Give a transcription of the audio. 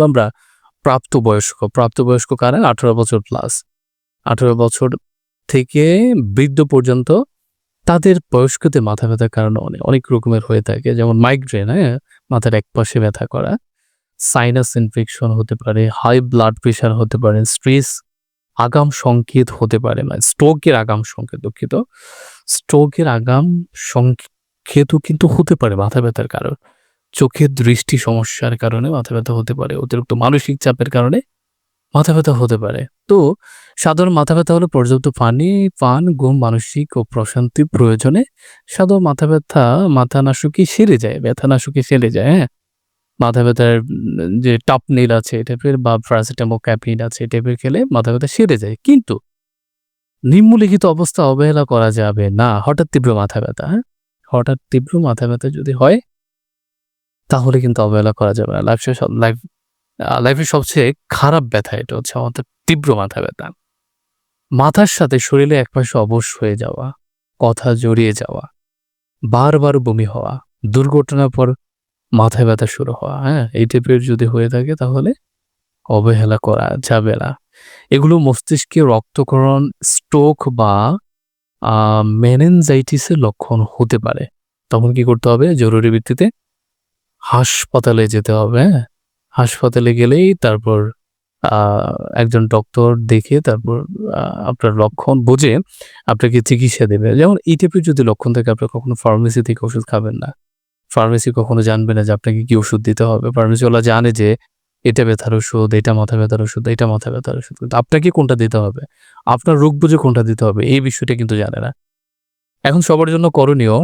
আমরা প্রাপ্তবয়স্ক প্রাপ্তবয়স্ক কারা আঠারো বছর প্লাস আঠারো বছর থেকে বৃদ্ধ পর্যন্ত তাদের বয়স্কদের মাথা ব্যথার কারণে অনেক অনেক রকমের হয়ে থাকে। যেমন মাইগ্রেন হ্যাঁ? মাথার এক পাশে ব্যথা করা। সাইনাস ইনফেকশন হতে পারে হাই ব্লাড প্রেশার হতে পারে স্ট্রেস আগাম সংকেত হতে পারে মানে স্ট্রোকের আগাম সংকেত দুঃখিত। স্ট্রোকের আগাম সংকেতও কিন্তু হতে পারে মাথা ব্যথার কারণ। চোখের দৃষ্টি সমস্যার কারণে মাথা ব্যথা হতে পারে, অতিরিক্ত মানসিক চাপের কারণে মাথা ব্যথা হতে পারে। তো সাধারণ মাথা ব্যথা হলো পর্যাপ্ত পানি, পান, ঘুম, মানসিক ও প্রশান্তি প্রয়োজনে সাধারণ মাথা ব্যথা মাথা না শুকিয়ে সেরে যায় ব্যথা না শুকিয়ে সেরে যায় হ্যাঁ? মাথা ব্যথার যে টাপনিল আছে টাইপের বা প্যারাসিটামল ক্যাপিন আছে টাইপের খেলে মাথা ব্যথা সেরে যায়। কিন্তু নিম্নলিখিত অবস্থা অবহেলা করা যাবে না, হঠাৎ তীব্র মাথা ব্যথা হ্যাঁ? হঠাৎ তীব্র মাথা ব্যথা যদি হয় তাহলে কিন্তু অবহেলা করা যাবে না। লাইফে লাইফ লাইফের সবচেয়ে খারাপ ব্যথা এটা হচ্ছে আমাদের তীব্র মাথা ব্যথা। মাথার সাথে শরীরে একপাশে অবশ হয়ে যাওয়া, কথা জড়িয়ে যাওয়া, বারবার বমি হওয়া, দুর্ঘটনার পর মাথায় ব্যথা শুরু হওয়া হ্যাঁ এই টাইপের যদি হয়ে থাকে তাহলে অবহেলা করা যাবে না। এগুলো মস্তিষ্কে রক্তকরণ স্ট্রোক বা মেনেনজাইটিসের লক্ষণ হতে পারে। তখন কি করতে হবে? জরুরি ভিত্তিতে হাসপাতালে যেতে হবে হ্যাঁ? হাসপাতালে গেলেই তারপর একজন ডক্টর দেখে তারপর আপনার লক্ষণ বুঝে আপনাকে চিকিৎসা দেবে। যেমন এই টাইপের যদি লক্ষণ থাকে আপনি কখনো ফার্মেসি থেকে ওষুধ খাবেন না। ফার্মেসি কখনো জানবে না যে আপনাকে কি ওষুধ দিতে হবে। ফার্মেসিওয়ালা জানে যে এটা ব্যথার ওষুধ, এটা মাথা ব্যথার ওষুধ, এটা মাথা ব্যথার ওষুধ। কিন্তু আপনাকে কোনটা দিতে হবে? আপনার রোগ বুঝে কোনটা দিতে হবে? এই বিষয়টা কিন্তু জানে না। এখন সবার জন্য করণীয়